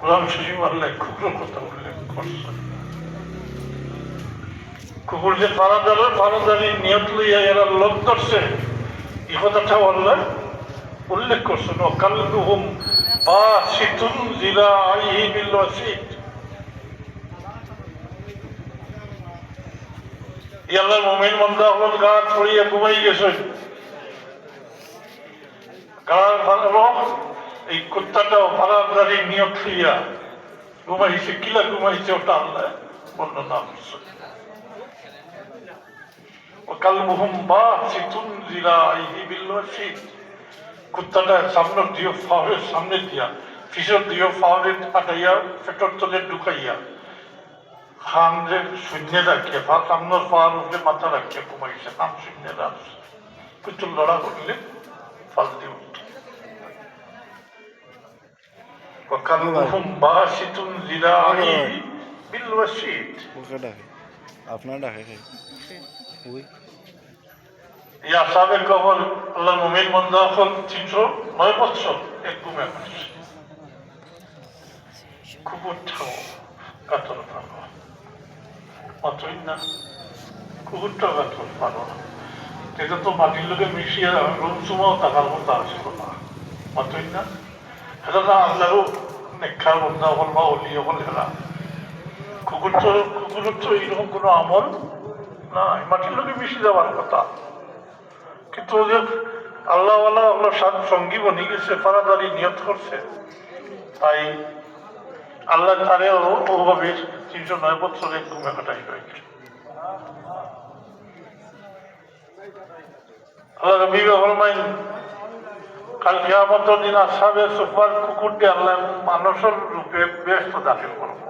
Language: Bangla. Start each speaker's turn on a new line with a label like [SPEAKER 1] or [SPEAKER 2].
[SPEAKER 1] কোরআন শরীফ আল্লাহ কুকুরের কথা উল্লেখ করছে। কুকুর যে পারাদার পারাদারি নিয়ত লইয়া এরা লোক করছে। এই কথাটাও আল্লাহ উল্লেখ করছেন অকালুহুম বা সিতুন জিরা আইহি বিল ওয়াসিত। ইয়াল্লাহ মুমিন মন্দা হল গা ছড়িয়ে ঘুমাই গেছেন গাড়ার ভালো এই কুত্তাটা ফারাবরারি নিয়ত হইয়া ঘুমাইছে, কিলা ঘুমাইছে, ওটা আল্লাহ অন্য নাম বা কুত্তাটা সামনে সামনে দিয়া আটাইয়া ঢুকাইয়া মাথা রাখিয়ে ঘুমাইছে, নাম শূন্য রাখছে কিছু লড়া করলে ফাল দিও উঠত وكلبهم باسط ذراعيه بالوسيط
[SPEAKER 2] ওকে ডাকে আপনার ডাকে খাই ওই
[SPEAKER 1] ইয়া সাবেক কবর আল্লাহ মুমিন বন্ধা হল তিনশো নয় বছর এক ঘুমে আসছে খুব উঠাও কাতর পাবো অতই না কুকুরটা কাতর পাবো এটা তো মাটির লোকে মিশিয়ে রুম সুমাও টাকার মতো আসিল না অতই না না আল্লাহরও নেক্ষার বন্ধা হল বা অলি হল এরা কুকুর তো কুকুরের তো এইরকম কোনো আমল না মাটির লোকে মিশে যাওয়ার কথা কিন্তু ওদের আল্লাহ আল্লাহ আল্লাহ সাত সঙ্গী বনি গেছে ফারাদারি নিয়ত করছে তাই আল্লাহ তারে ওভাবে তিনশো নয় বছরে ঘুমে কাটাই হয়েছে আল্লাহ রবি কাল কিয়ামতের দিন আসাবে সুপার কুকুরটি আল্লাহ মানুষের রূপে ব্যস্ত দাখিল করব।